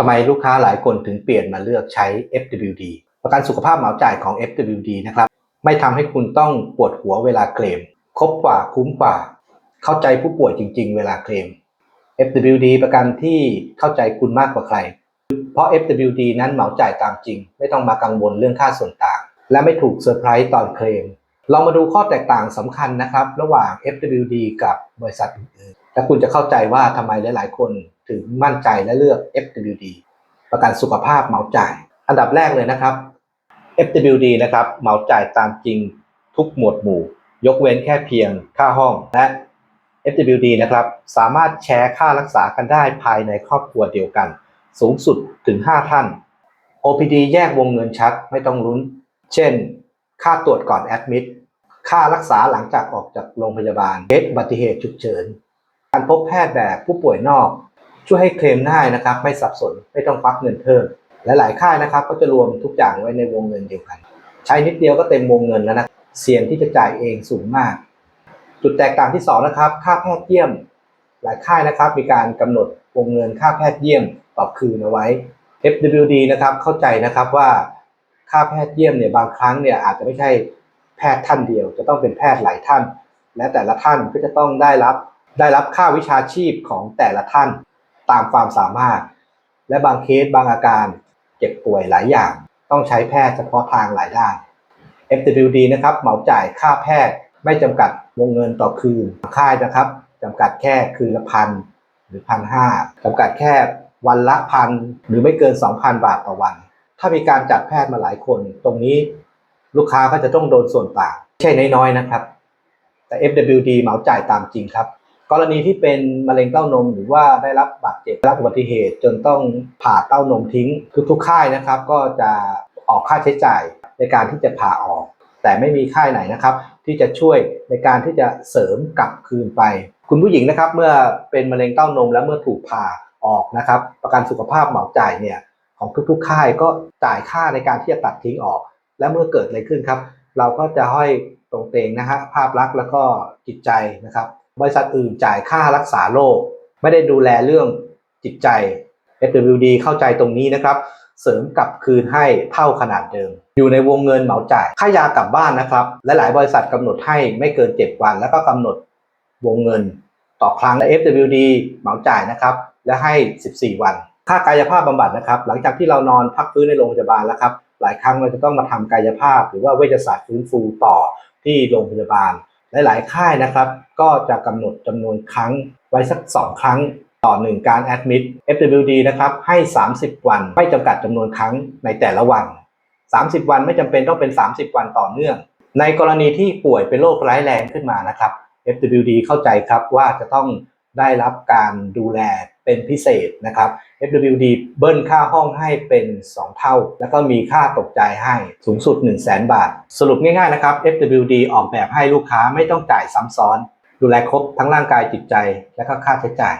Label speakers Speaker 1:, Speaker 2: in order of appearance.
Speaker 1: ทำไมลูกค้าหลายคนถึงเปลี่ยนมาเลือกใช้ FWD ประกันสุขภาพเหมาจ่ายของ FWD นะครับไม่ทำให้คุณต้องปวดหัวเวลาเคลม ครบกว่าคุ้มกว่า เข้าใจผู้ป่วยจริง ๆ เวลาเคลม FWD ประกันที่เข้าใจคุณมากกว่าใคร เพราะ FWD นั้นเหมาจ่ายตามจริง ไม่ต้องมากังวลเรื่องค่าส่วนต่าง และไม่ถูกเซอร์ไพรส์ตอนเคลม ลองมาดูข้อแตกต่างสำคัญนะครับ ระหว่าง FWD กับบริษัทอื่นๆและคุณจะเข้าใจว่าทำไมหลายๆ คน ถึงมั่นใจและเลือก FWD ประกันสุขภาพเหมาจ่าย อันดับแรกเลยนะครับ FWD นะครับเหมาจ่ายตามจริงทุกหมวดหมู่ ยกเว้นแค่เพียงค่าห้องและ FWD นะครับสามารถแชร์ค่ารักษากันได้ภายในครอบครัวเดียวกัน สูงสุดถึง 5 ท่าน OPD แยกวงเงินชัดไม่ต้องลุ้น เช่น ค่าตรวจก่อนแอดมิดค่ารักษาหลังจากออกจากโรงพยาบาลเคสอุบัติเหตุฉุกเฉิน การพบแพทย์แบบผู้ป่วยนอก ช่วยให้เคลมง่ายนะครับ ไม่สับสนไม่ต้องควักเงินเพิ่มและหลายค่ายนะครับ ก็จะรวมทุกอย่างไว้ในวงเงินเดียวกัน ใช้นิดเดียวก็เต็มวงเงินแล้วนะเสี่ยงที่จะจ่ายเองสูงมาก จุดแตกต่างที่สองนะครับ ค่าแพทย์เยี่ยม หลายค่ายนะครับ มีการกำหนดวงเงินค่าแพทย์เยี่ยมต่อคืนเอาไว้ FWD นะครับเข้าใจนะครับว่าค่าแพทย์เยี่ยมเนี่ยบางครั้งเนี่ยอาจจะไม่ใช่แพทย์ท่านเดียว จะต้องเป็นแพทย์หลายท่าน และแต่ละท่านก็จะต้องได้รับได้รับค่าวิชาชีพของแต่ละท่าน ตามความสามารถ และบางเคสบางอาการเจ็บป่วยหลายอย่าง ต้องใช้แพทย์เฉพาะทางหลายด้าน FWD นะครับเหมาจ่ายค่าแพทย์ไม่จำกัดวงเงินต่อคืนค่ายนะครับจำกัดแค่คืนละพันหรือพันห้าจำกัดแค่วันละพันหรือไม่เกิน 2,000 บาทต่อวัน ถ้ามีการจัดแพทย์มาหลายคน ตรงนี้ลูกค้าก็จะต้องโดนส่วนต่างไม่ใช่น้อยๆนะครับ แต่ FWD เหมาจ่ายตามจริงครับ กรณีที่เป็นมะเร็งเต้านม หรือว่าได้รับบาดเจ็บได้รับอุบัติเหตุ จนต้องผ่าเต้านมทิ้งคือทุกค่ายนะครับ ก็จะออกค่าใช้จ่ายในการที่จะผ่าออก แต่ไม่มีค่ายไหนนะครับ ที่จะช่วยในการที่จะเสริมกลับคืนไป คุณผู้หญิงนะครับเมื่อเป็นมะเร็งเต้านม แล้วเมื่อถูกผ่าออกนะครับ ประกันสุขภาพเหมาจ่ายเนี่ยของทุกๆค่ายก็จ่ายค่าในการที่จะตัดทิ้งออก และเมื่อเกิดอะไรขึ้นครับ เราก็จะห้อยตรงเตงนะฮะภาพลักษณ์แล้วก็จิตใจนะครับ บริษัทอื่นจ่ายค่ารักษาโรคไม่ได้ดูแลเรื่องจิตใจ FWD เข้าใจตรงนี้นะครับ เสริมกลับคืนให้เท่าขนาดเดิม อยู่ในวงเงินเหมาจ่ายค่ายากลับบ้านนะครับ และหลายบริษัทกำหนดให้ไม่เกิน 7 วัน แล้วก็กำหนดวงเงิน ต่อครั้งและ FWD เหมาจ่ายนะครับ และให้ 14 วัน ค่ากายภาพบำบัดนะครับ หลังจากที่เรานอนพักฟื้นในโรงพยาบาลแล้วครับหลายครั้งเราจะต้องมาทำกายภาพ หรือว่าเวชศาสตร์ฟื้นฟูต่อที่โรงพยาบาล หลายๆ ค่ายนะครับ ก็จะกำหนดจำนวนครั้งไว้สัก 2 ครั้งต่อ 1 การแอดมิด FWD นะครับให้ 30 วันไม่จำกัดจำนวนครั้งในแต่ละวัน 30 วันไม่จำเป็นต้องเป็น 30 วันต่อเนื่อง ในกรณีที่ป่วยเป็นโรคร้ายแรงขึ้นมานะครับ FWD เข้าใจครับว่าจะต้องได้รับการดูแล เป็นพิเศษนะครับ FWD เบิ้ลค่าห้องให้เป็น 2 เท่า แล้วก็มีค่าตกใจให้สูงสุด 1 0 0 0 0แบาท สรุปง่ายๆนะครับ FWD ออกแบบให้ลูกค้าไม่ต้องจ่ายซ้ำซ้อน ดูแลครบทั้งร่างกายจิตใจและก็ค่าใช้จ่าย